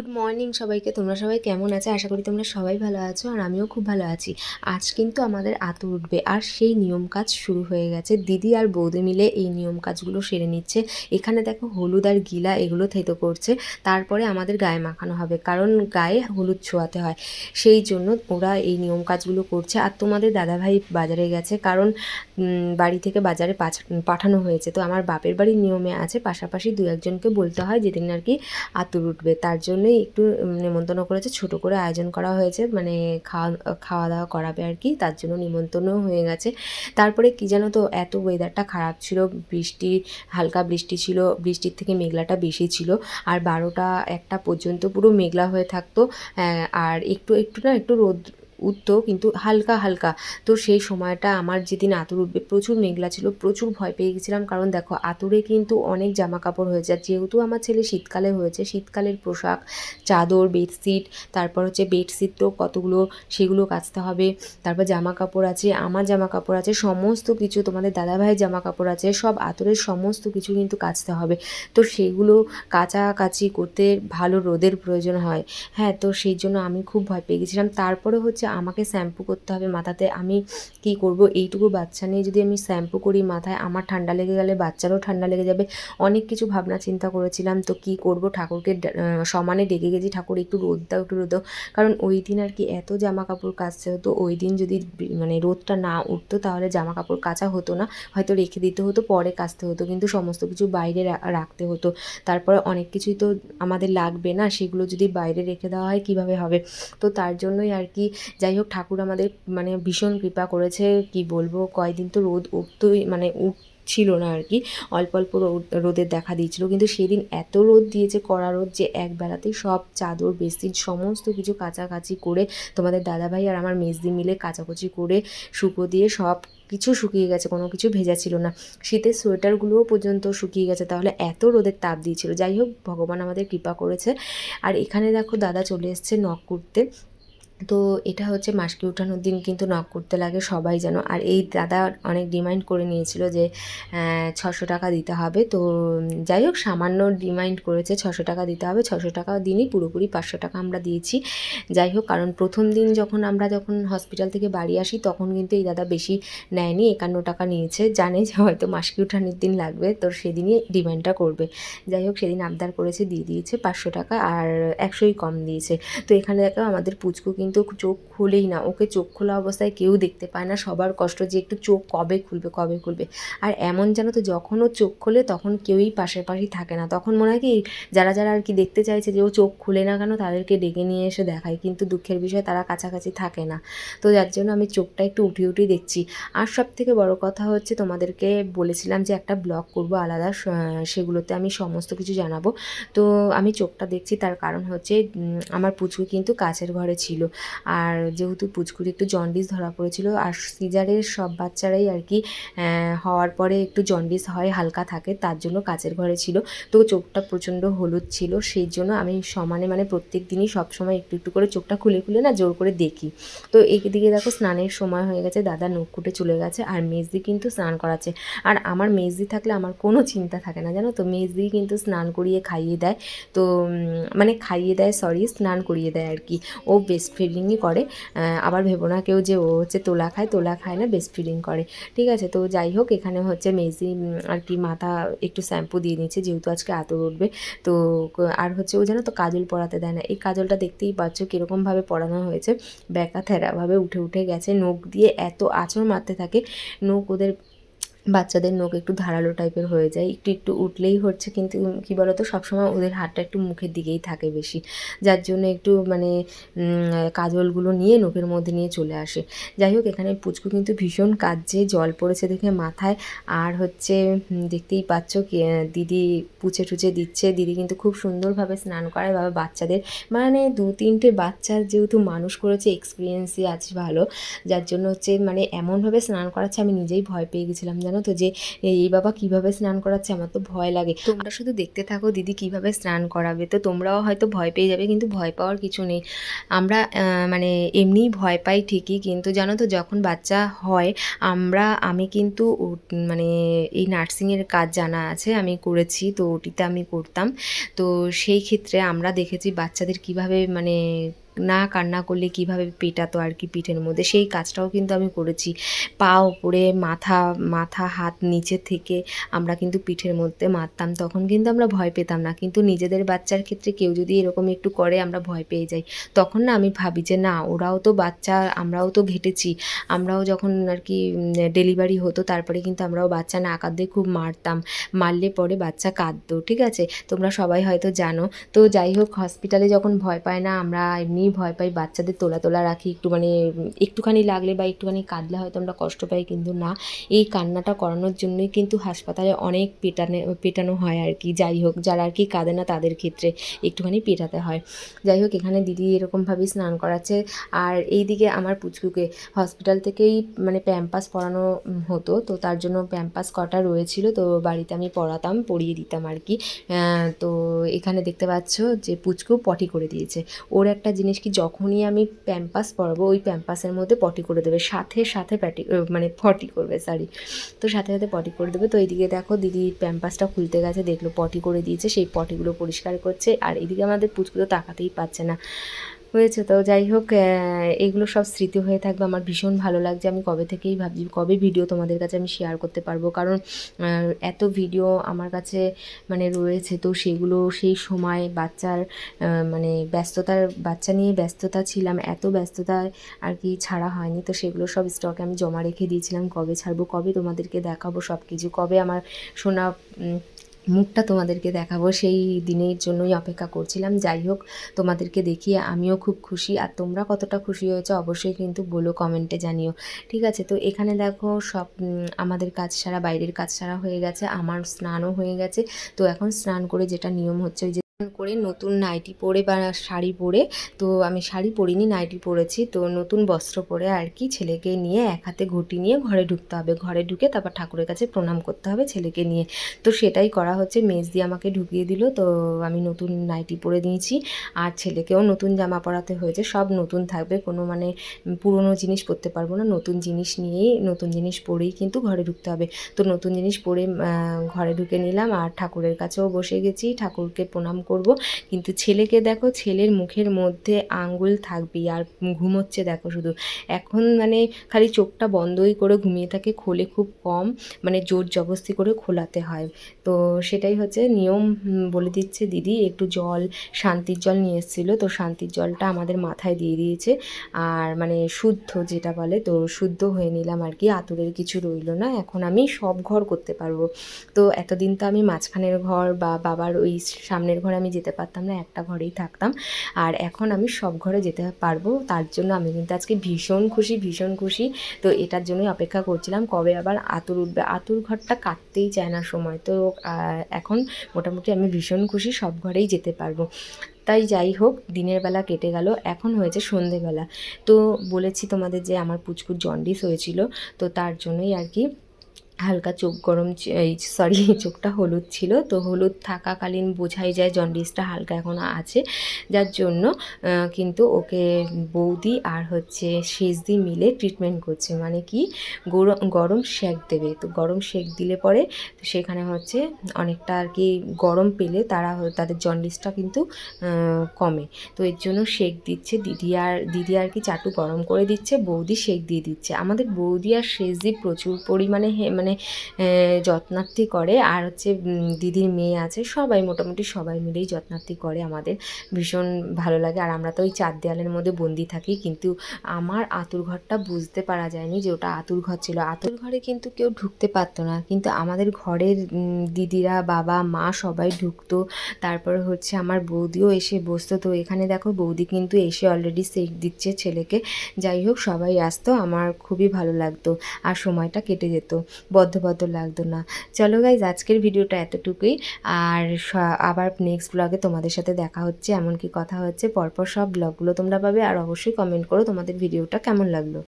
Good morning সবাইকে। তোমরা সবাই কেমন আছে? আশা করি তোমরা সবাই ভালো আছো আর আমিও খুব ভালো আছি। আজ কিন্তু আমাদের আতো উঠবে আর সেই নিয়ম কাজ শুরু হয়ে গেছে। দিদি আর বৌদি মিলে এই নিয়ম কাজগুলো সেরে নিচ্ছে। এখানে দেখো হলুদ আর গিলা এগুলো থেতো করছে। তারপরে আমাদের গায়ে মাখানো হবে, কারণ গায়ে হলুদ ছোঁয়াতে হয়। সেই জন্য ওরা এই নিয়ম কাজগুলো করছে। আর তোমাদের দাদাভাই বাজারে গেছে, কারণ বাড়ি থেকে বাজারে পাঠানো হয়েছে। তো আমার বাপের বাড়ির নিয়মে আছে। পাশাপাশি দু একজনকে বলতে হয় যেদিন আর কি আতুর উঠবে। তার জন্যই একটু নিমন্ত্রণ করেছে। ছোট করে আয়োজন করা হয়েছে মানে খাওয়া খাওয়া দাওয়া করাবে আর কি, তার জন্য নিমন্ত্রণও হয়ে গেছে। তারপরে কি জানো তো, এত ওয়েদারটা খারাপ ছিল, বৃষ্টি, হালকা বৃষ্টি ছিল, বৃষ্টির থেকে মেঘলাটা বেশি ছিল। আর বারোটা একটা পর্যন্ত পুরো মেঘলা হয়ে থাকতো আর একটু একটু না, একটু রোদ উঠতো কিন্তু হালকা হালকা। তো সেই সময়টা আমার যেদিন আতুর উঠবে, প্রচুর মেঘলা ছিল, প্রচুর ভয় পেয়ে গেছিলাম। কারণ দেখো, আতুরে কিন্তু অনেক জামা কাপড় হয়ে যায়। যেহেতু আমার ছেলে শীতকালে হয়েছে, শীতকালের পোশাক, চাদর, বেডশিট, তারপর হচ্ছে বেডশিট তো কতগুলো, সেগুলো কাচতে হবে। তারপর জামা কাপড় আছে, আমার জামা কাপড় আছে, সমস্ত কিছু তোমাদের দাদাভাইয়ের জামা কাপড় আছে, সব আতরের সমস্ত কিছু কিন্তু কাচতে হবে। তো সেগুলো কাচাকাচি করতে ভালো রোদের প্রয়োজন হয়। হ্যাঁ তো সেই জন্য আমি খুব ভয় পেয়ে গেছিলাম। তারপরে হচ্ছে আমাকে শ্যাম্পু করতে হবে মাথাতে, আমি কি করব? এইটুকু বাচ্চা নিয়ে যদি আমি শ্যাম্পু করি মাথায়, আমার ঠান্ডা লেগে গেলে বাচ্চারও ঠান্ডা লেগে যাবে। অনেক কিছু ভাবনা চিন্তা করেছিলাম, তো কি করব? ঠাকুরকে সমানে ডেকে গেছি। ঠাকুর, একটু রোদ দাও, একটু রোদ দাও। কারণ ওই দিন আর কি এত জামা কাপড় কাচতে হতো, ওই দিন যদি মানে রোদটা না উঠতো, তাহলে জামা কাপড় কাচা হতো না। হয়তো রেখে দিতে হতো, পরে কাচতে হতো, কিন্তু সমস্ত কিছু বাইরে রাখতে হতো। তারপরে অনেক কিছুই তো আমাদের লাগবে না, সেগুলো যদি বাইরে রেখে দেওয়া হয়, কীভাবে হবে? তো তার জন্যই আর কি যাই হোক, ঠাকুর আমাদের মানে ভীষণ কৃপা করেছে, কি বলব, কয়দিন তো রোদ উঠতোই মানে উঠ ছিল না আর কি, অল্প অল্প রোদ, রোদের দেখা দিয়েছিল। কিন্তু সেদিন এত রোদ দিয়েছে, কড়া রোদ যে এক বেলাতেই সব চাদর বেডশিট সমস্ত কিছু কাচাকাচি করে তোমাদের দাদাভাই আর আমার মেজদি মিলে কাচাকুচি করে শুকো দিয়ে সব কিছু শুকিয়ে গেছে, কোনো কিছু ভেজা ছিল না। শীতের সোয়েটারগুলোও পর্যন্ত শুকিয়ে গেছে, তাহলে এত রোদের তাপ দিয়েছিল। যাই হোক, ভগবান আমাদের কৃপা করেছে। আর এখানে দেখো, দাদা চলে এসছে নখ করতে তো এটা হচ্ছে মাসকে উঠানোর দিন কিন্তু নক করতে লাগে সবাই যেন। আর এই দাদা অনেক ডিমান্ড করে নিয়েছিল যে ছশো টাকা দিতে হবে। তো যাই হোক, সামান্য ডিমান্ড করেছে, ছশো টাকা দিতে হবে। ছশো টাকা দিনই, পুরোপুরি পাঁচশো টাকা আমরা দিয়েছি। যাই হোক, কারণ প্রথম দিন যখন আমরা যখন হসপিটাল থেকে বাড়ি আসি, তখন কিন্তু এই দাদা বেশি নেয়নি, একান্ন টাকা নিয়েছে। জানে যে হয়তো মাসকে উঠানোর দিন লাগবে, তো সেদিনই ডিমান্ডটা করবে। যাই হোক, সেদিন আবদার করেছে, দিয়ে দিয়েছে পাঁচশো টাকা, আর একশোই কম দিয়েছে। তো এখানে দেখো, আমাদের পুচকু কিন্তু চোখ খুলেই না। ওকে চোখ খোলা অবস্থায় কেউ দেখতে পায় না। সবার কষ্ট যে একটু চোখ কবে খুলবে কবে খুলবে। আর এমন যেন তো যখন ও চোখ খোলে তখন কেউই পাশে পাশে থাকে না। তখন মনে হয় কি, যারা যারা আর কি দেখতে চাইছে যে ও চোখ খুলে না কেন তাদেরকে ডেকে নিয়ে এসে দেখায়। কিন্তু দুঃখের বিষয় তারা কাছাকাছি থাকে না। তো যার জন্য আমি চোখটা একটু উঠি উঠি দেখছি। আর সব থেকে বড় কথা হচ্ছে তোমাদেরকে বলেছিলাম যে একটা ব্লগ করব আলাদা সেগুলোতে আমি সমস্ত কিছু জানাব। তো আমি চোখটা দেখছি তার কারণ হচ্ছে আমার পুচকু কিন্তু কাছের ঘরে ছিল। আর যেহেতু পুচকুর একটু জন্ডিস ধরা পড়েছিল, আর সিজারের সব বাচ্চারাই আর কি হওয়ার পরে একটু জন্ডিস হয়, হালকা থাকে, তার জন্য কাচের ঘরে ছিল। তো চোখটা প্রচণ্ড হলুদ ছিল, সেই জন্য আমি সমানে মানে প্রত্যেক দিনই সবসময় একটু একটু করে চোখটা খুলে খুলে না জোর করে দেখি। তো এইদিকে দেখো স্নানের সময় হয়ে গেছে, দাদা নখ কুটে চলে গেছে, আর মেজদি কিন্তু স্নান করাচ্ছে। আর আমার মেজদি থাকলে আমার কোনো চিন্তা থাকে না, জানো তো? মেজদি কিন্তু স্নান করিয়ে খাইয়ে দেয়, তো মানে খাইয়ে দেয় সরি স্নান করিয়ে দেয় আর কি। ও বেস্ট ফিডিংই করে। আবার ভেবো না কেউ যে ও হচ্ছে তোলা খায় তোলা খায় না বেস্ট ফিডিং করে। ঠিক আছে, তো যাই হোক, এখানে হচ্ছে মেজি আর কি মাথা একটু শ্যাম্পু দিয়ে নিচ্ছে, যেহেতু আজকে আতর উঠবে। তো আর হচ্ছে ও জানো তো কাজল পরাতে দেয় না। এই কাজলটা দেখতেই পাচ্ছ কীরকমভাবে পরানো হয়েছে। ব্যাকা থেরাভাবে উঠে উঠে গেছে, নখ দিয়ে এত আঁচড় মারতে থাকে। নখ ওদের বাচ্চাদের নখ একটু ধারালো টাইপের হয়ে যায়। একটু একটু উঠলেই হচ্ছে কিন্তু কী বলতো, সবসময় ওদের হাতটা একটু মুখের দিকেই থাকে বেশি। যার জন্য একটু মানে কাজলগুলো নিয়ে নখের মধ্যে নিয়ে চলে আসে। যাই হোক, এখানে পুচকু কিন্তু ভীষণ কাজে জল পড়েছে দেখে মাথায়। আর হচ্ছে দেখতেই পাচ্ছ দিদি পুছে টুচে দিচ্ছে। দিদি কিন্তু খুব সুন্দরভাবে স্নান করায় বাবা বাচ্চাদের। মানে দু, তিনটে বাচ্চার যেহেতু মানুষ করেছে এক্সপিরিয়েন্সই আছে ভালো। যার জন্য হচ্ছে মানে এমনভাবে স্নান করাচ্ছে, আমি নিজেই ভয় পেয়ে গেছিলাম, জানো তো যে এই বাবা কীভাবে স্নান করাচ্ছে? আমার তো ভয় লাগে। তোমরা শুধু দেখতে থাকো দিদি কীভাবে স্নান করাবে। তো তোমরাও হয়তো ভয় পেয়ে যাবে, কিন্তু ভয় পাওয়ার কিছু নেই। আমরা মানে এমনিই ভয় পাই ঠিকই, কিন্তু জানো তো যখন বাচ্চা হয়, আমরা, আমি কিন্তু মানে এই নার্সিংয়ের কাজ জানা আছে, আমি করেছি, তো ওটিতে আমি করতাম তো সেই ক্ষেত্রে আমরা দেখেছি বাচ্চাদের কীভাবে মানে না কান্না করলে কীভাবে পেটাতো আর কি পিঠের মধ্যে? সেই কাজটাও কিন্তু আমি করেছি। পা ওপরে, মাথা মাথা, হাত নিচে থেকে আমরা কিন্তু পিঠের মধ্যে মারতাম। তখন কিন্তু আমরা ভয় পেতাম না। কিন্তু নিজেদের বাচ্চার ক্ষেত্রে কেউ যদি এরকম একটু করে, আমরা ভয় পেয়ে যাই। তখন না আমি ভাবি যে, না, ওরাও তো বাচ্চা, আমরাও তো ঘেটেছি। আমরাও যখন আর কি ডেলিভারি হতো, তারপরে কিন্তু আমরাও বাচ্চা না দিয়ে খুব মারতাম। মারলে পরে বাচ্চা কাঁদতো, ঠিক আছে? তোমরা সবাই হয়তো জানো। তো যাই হোক হসপিটালে যখন ভয় পায় না, আমরা এমনিই ভয় পাই, বাচ্চাদের তোলা তোলা রাখি, একটু মানে একটুখানি লাগলে বা একটুখানি কাঁদলে হয়তো আমরা কষ্ট পাই, কিন্তু না। এই কান্নাটা করানোর জন্যই কিন্তু হাসপাতালে অনেক পেটানে, পেটানো হয় আর কি। যাই হোক, যারা আর কি কাঁদে না তাদের ক্ষেত্রে একটুখানি পেটাতে হয়। যাই হোক, এখানে দিদি এরকমভাবেই স্নান করাচ্ছে। আর এইদিকে আমার পুচকুকে হসপিটাল থেকেই মানে প্যাম্পাস পরানো হতো, তো তার জন্য প্যাম্পাস কটা রয়েছিল, তো বাড়িতে আমি পড়াতাম পড়িয়ে দিতাম আর কি। তো এখানে দেখতে পাচ্ছ যে পুচকু পটি করে দিয়েছে। ওর একটা জিনিস কি যখনই আমি প্যাম্পাস পরাবো, ওই প্যাম্পাসের মধ্যে পটি করে দেবে। সাথে সাথে প্যাটি মানে পটি করবে সরি তো সাথে সাথে পটি করে দেবে। তো এইদিকে দেখো দিদি প্যাম্পাসটা খুলতে গেছে, দেখল পটি করে দিয়েছে, সেই পটিগুলো পরিষ্কার করছে। আর এদিকে আমাদের পুচকু তো তাকাতেই পাচ্ছে না। হয়েছে। তো যাই হোক এগুলো সব স্মৃতি হয়ে থাকবে। আমার ভীষণ ভালো লাগছে। আমি কবে থেকেই ভাবছি কবে ভিডিও তোমাদের কাছে আমি শেয়ার করতে পারব? কারণ এত ভিডিও আমার কাছে মানে রয়েছে। তো সেগুলো সেই সময় বাচ্চার মানে ব্যস্ততার বাচ্চা নিয়ে ব্যস্ততা ছিলাম। এত ব্যস্ততায় আর কি ছাড়া হয়নি। তো সেগুলো সব স্টকে আমি জমা রেখে দিয়েছিলাম। কবে ছাড়বো কবে তোমাদেরকে দেখাবো সব কিছু কবে আমার উম, মুখটা তোমাদেরকে দেখাবো। সেই দিনের জন্যই অপেক্ষা করছিলাম। যাই হোক, তোমাদেরকে দেখিয়ে আমিও খুব খুশি। আর তোমরা কতটা খুশি হয়েছো অবশ্যই কিন্তু বলো কমেন্টে জানিও। ঠিক আছে? তো এখানে দেখো, সব আমাদের কাজ সারা বাইরের কাজ সারা হয়ে গেছে। আমার স্নানও হয়ে গেছে। তো এখন স্নান করে যেটা নিয়ম হচ্ছে ওই যে করে নতুন নাইটি পরে বা শাড়ি পরে, তো আমি শাড়ি পরিনি, নাইটি পরেছি। তো নতুন বস্ত্র পরে আর কি ছেলেকে নিয়ে এক হাতে ঘটি নিয়ে ঘরে ঢুকতে হবে। ঘরে ঢুকে তারপর ঠাকুরের কাছে প্রণাম করতে হবে ছেলেকে নিয়ে। তো সেটাই করা হচ্ছে। মেজ দিয়ে আমাকে ঢুকিয়ে দিল, তো আমি নতুন নাইটি পরে দিয়েছি আর ছেলেকেও নতুন জামা পরাতে হয়েছে। সব নতুন থাকবে। কোনো মানে পুরনো জিনিস পরতে পারব না। নতুন জিনিস নিয়েই, নতুন জিনিস পরেই কিন্তু ঘরে ঢুকতে হবে। তো নতুন জিনিস পরে ঘরে ঢুকে নিলাম। আর ঠাকুরের কাছেও বসে গেছি। ঠাকুরকে প্রণাম করব। কিন্তু ছেলেকে দেখো, ছেলের মুখের মধ্যে আঙ্গুল থাকবেই আর ঘুমোচ্ছে দেখো শুধু। এখন মানে খালি চোখটা বন্ধই করে ঘুমিয়ে থাকে, খোলে খুব কম মানে জোর জবস্তি করে খোলাতে হয়। তো সেটাই হচ্ছে নিয়ম বলে দিচ্ছে দিদি, একটু জল, শান্তির জল নিয়ে এসেছিল, তো শান্তির জলটা আমাদের মাথায় দিয়ে দিয়েছে। আর মানে শুদ্ধ যেটা বলে, তো শুদ্ধ হয়ে নিলাম আর কি, আতুরের কিছু রইল না, এখন আমি সব ঘর করতে পারব। তো এতদিন তো আমি মাঝখানের ঘর বা বাবার ওই সামনের ঘরে আমি যেতে পারতাম না, একটা ঘরেই থাকতাম। আর এখন আমি সব ঘরে যেতে পারব, তার জন্য আমি কিন্তু আজকে ভীষণ খুশি ভীষণ খুশি। তো এটার জন্যই অপেক্ষা করছিলাম, কবে আবার আতুর উঠবে? আতুর ঘরটা কাটতেই চায় না সময়। তো এখন মোটামুটি আমি ভীষণ খুশি, সব ঘরেই যেতে পারব। তাই যাই হোক, দিনের বেলা কেটে গেল, এখন হয়েছে সন্ধেবেলা। তো বলেছি তোমাদের যে আমার পুচকুর জন্ডিস হয়েছিল, তো তার জন্যই আর কি হালকা চোখ গরম এই সরি, চোখটা হলুদ ছিল। তো হলুদ থাকাকালীন বোঝাই যায় জন্ডিসটা হালকা এখনও আছে। যার জন্য কিন্তু ওকে বৌদি আর হচ্ছে সেজদি মিলে ট্রিটমেন্ট করছে। মানে কি? গরম সেক দেবে। তো গরম সেক দিলে পরে তো সেখানে হচ্ছে অনেকটা আর কি গরম পেলে তারা তাদের জন্ডিসটা কিন্তু কমে। তো এর জন্য শেক দিচ্ছে। দিদি আর দিদি আর কি চাটু গরম করে দিচ্ছে। বৌদি শেক দিয়ে দিচ্ছে। আমাদের বৌদি আর সেজদি প্রচুর পরিমাণে হে- মানে যত্নার্থী করে। আর হচ্ছে দিদির মেয়ে আছে, সবাই মোটামুটি সবাই মিলেই যত্নার্থী করে আমাদের। ভীষণ ভালো লাগে। আর আমরা তো ওই চার দেওয়ালের মধ্যে বন্দি থাকি, কিন্তু আমার আতুর ঘরটা বুঝতে পারা যায়নি যে ওটা আতুর ঘর ছিল। আতুর ঘরে কিন্তু কেউ ঢুকতে পারতো না। কিন্তু আমাদের ঘরের দিদিরা, বাবা, মা সবাই ঢুকতো। তারপর হচ্ছে আমার বৌদিও এসে বসতো। তো এখানে দেখো, বৌদি কিন্তু এসে অলরেডি সেট দিচ্ছে ছেলেকে। যাই হোক, সবাই আসতো। আমার খুবই ভালো লাগতো। আর সময়টা কেটে যেত। বদ্ধ বদ্ধ লাগতো না। চলো গাইজ আজকের ভিডিওটা এতটুকুই। আর আবার নেক্সট ব্লগে তোমাদের সাথে দেখা হচ্ছে, এমনকি কথা হচ্ছে, পরপর সব ব্লগগুলো তোমরা পাবে। আর অবশ্যই কমেন্ট করো তোমাদের ভিডিওটা কেমন লাগল।